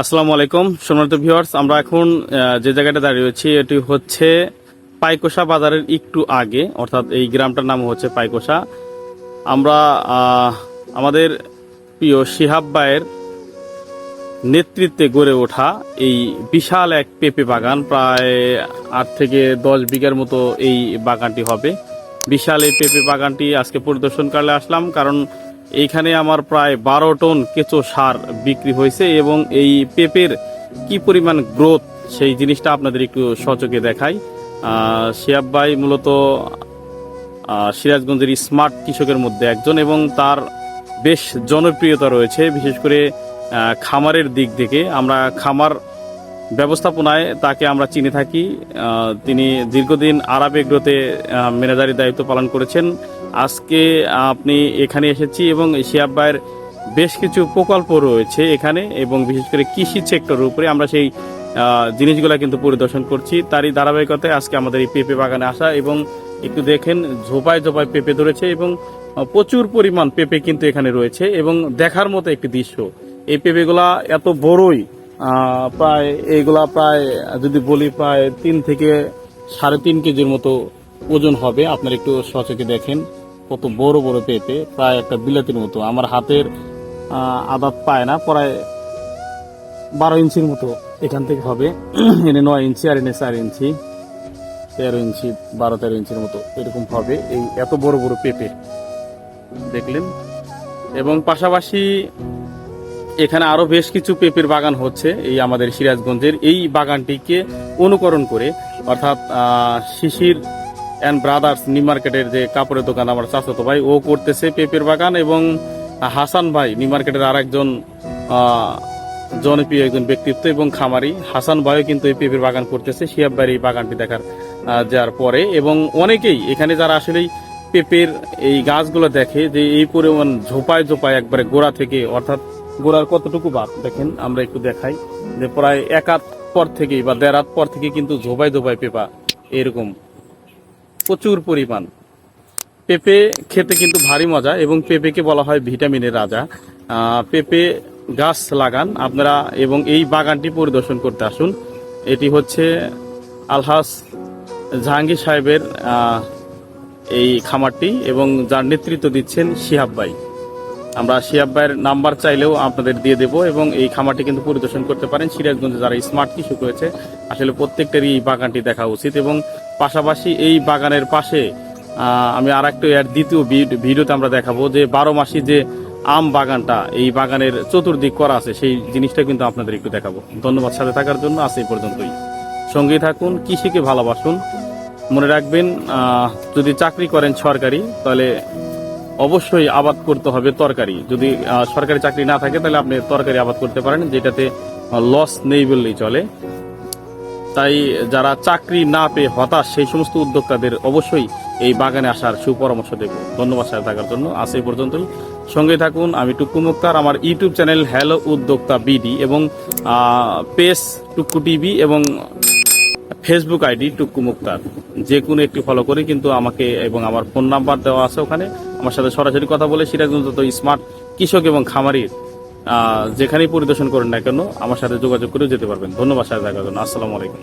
আসসালামু আলাইকুম, সম্মানিত ভিউয়ার্স, আমরা এখন যে জায়গাটা দাঁড়িয়ে রয়েছি, এটি হচ্ছে পাইকোষা বাজারের একটু আগে, অর্থাৎ এই গ্রামটার নাম হচ্ছে পাইকোষা আমরা আমাদের প্রিয় শিহাব ভাইয়ের নেতৃত্বে গড়ে ওঠা এই বিশাল এক পেঁপে বাগান, প্রায় আট থেকে দশ বিঘার মতো এই বাগানটি হবে। বিশাল এই পেঁপে বাগানটি আজকে পরিদর্শন করলে আসলাম, কারণ এইখানে আমার প্রায় বারো টন কেঁচো সার বিক্রি হয়েছে এবং এই পেঁপের কি পরিমাণ গ্রোথ সেই জিনিসটা আপনাদের একটু সচকে দেখাই। শিহাব ভাই মূলত সিরাজগঞ্জের স্মার্ট কৃষকের মধ্যে একজন এবং তার বেশ জনপ্রিয়তা রয়েছে, বিশেষ করে খামারের দিক থেকে। আমরা খামার ব্যবস্থাপনায় তাকে আমরা চিনে থাকি। তিনি দীর্ঘদিন আরব এগ্রোতে আহ, ম্যানেজারি দায়িত্ব পালন করেছেন। আজকে আপনি এখানে এসেছি এবং শিয়াব ভাইয়ের বেশ কিছু প্রকল্প রয়েছে এখানে এবং বিশেষ করে কৃষি সেক্টরের উপরে আমরা সেই জিনিসগুলো কিন্তু পরিদর্শন করছি। তারই ধারাবাহিকতায় আজকে আমাদের এই পেঁপে বাগানে আসা এবং একটু দেখেন ঝোপায় ঝোপায় পেঁপে ধরেছে এবং প্রচুর পরিমাণ পেঁপে কিন্তু এখানে রয়েছে এবং দেখার মতো একটি দৃশ্য। এই পেঁপেগুলা এত বড়ই প্রায় এইগুলা প্রায়, যদি বলি প্রায় তিন থেকে সাড়ে তিন কেজির মতো ওজন হবে। আপনারা একটু সচকে দেখেন, কত বড় বড় পেঁপে, প্রায় একটা বিলাতির মতো। আমার হাতের আদাত পায় না, প্রায় বারো ইঞ্চির মতো এখান থেকে হবে। এনে নয় ইঞ্চি আর এনে চার ইঞ্চি। তেরো ইঞ্চি, বারো, তেরো ইঞ্চির মতো এরকম হবে এই এত বড় বড় পেঁপে। দেখলেন? এবং পাশাপাশি এখানে আরও বেশ কিছু পেঁপের বাগান হচ্ছে এই আমাদের সিরাজগঞ্জের এই বাগানটিকে অনুকরণ করে, অর্থাৎ শিশির অ্যান্ড ব্রাদার্স নিউ মার্কেটের যে কাপড়ের দোকান আমার চাচাতো ভাই, ও করতেছে পেঁপের বাগান এবং হাসান ভাই নিউ মার্কেটের আর একজন জনপ্রিয় একজন ব্যক্তিত্ব এবং খামারি। হাসান ভাইও কিন্তু এই পেঁপের বাগান করতেছে, শিয়াব ভাইয়ের এই বাগানটি দেখার যাওয়ার পরে এবং অনেকেই এখানে যারা আসলেই পেঁপের এই গাছগুলো দেখে যে এই পরিমাণ ঝোপায় ঝোপায় একবারে গোড়া থেকে, অর্থাৎ গোড়ার কতটুকু বাদ? দেখেন, আমরা একটু দেখাই যে প্রায় এক হাত পর থেকেই বা দেড় হাত পর থেকে কিন্তু ঝোপায় ধোবাই পেঁপা এরকম প্রচুর পরিমাণ। পেঁপে খেতে কিন্তু ভারী মজা এবং পেঁপেকে বলা হয় ভিটামিনের রাজা। পেঁপে গাছ লাগান আপনারা এবং এই বাগানটি পরিদর্শন করতে আসুন। এটি হচ্ছে আলহাস জাহাঙ্গীর সাহেবের এই খামারটি এবং যার নেতৃত্ব দিচ্ছেন শিহাব ভাই। আমরা শিহাব ভাইয়ের নাম্বার চাইলেও আপনাদের দিয়ে দেব এবং এই খামারটি কিন্তু পরিদর্শন করতে পারেন। সিরাজগঞ্জে যারা স্মার্ট কৃষক রয়েছে, আসলে প্রত্যেকটারই এই বাগানটি দেখা উচিত এবং পাশাপাশি এই বাগানের পাশে আমি আর একটা এর দ্বিতীয় ভিডিওতে আমরা দেখাবো যে বারো মাসি যে আম বাগানটা, এই বাগানের চতুর্দিক করা আছে, সেই জিনিসটা কিন্তু আপনাদের একটু দেখাবো। ধন্যবাদ সাথে থাকার জন্য, আজ এই পর্যন্তই। সঙ্গেই থাকুন, কৃষিকে ভালোবাসুন। মনে রাখবেন যদি চাকরি করেন সরকারি, তাহলে অবশ্যই আবাদ করতে হবে তরকারি। যদি সরকারি চাকরি না থাকে, তাহলে আপনি তরকারি আবাদ করতে পারেন, যেটাতে লস নেই বললেই চলে। তাই যারা চাকরি না পেয়ে হতাশ, সেই সমস্ত উদ্যোক্তাদের অবশ্যই এই বাগানে আসার সুপরামর্শ দেব। ধন্যবাদ সাথে থাকার জন্য। আজ এই পর্যন্তই। সঙ্গে থাকুন, আমি টুকু মুক্তার, আমার YouTube channel hello Uddokta BD এবং পেস টুকু টিভি এবং ফেসবুক আইডি টুকু মুক্তার যে কোনো একটি ফলো করে, কিন্তু আমাকে এবং আমার ফোন নাম্বার দেওয়া আছে ওখানে। আমার সাথে সরাসরি কথা বলে সিরাজগঞ্জ তো স্মার্ট কৃষক এবং খামারির যেখানেই পরিদর্শন করেন না কেন, আমার সাথে যোগাযোগ করেও যেতে পারবেন। ধন্যবাদ সাথে থাকার জন্য। আসসালামু আলাইকুম।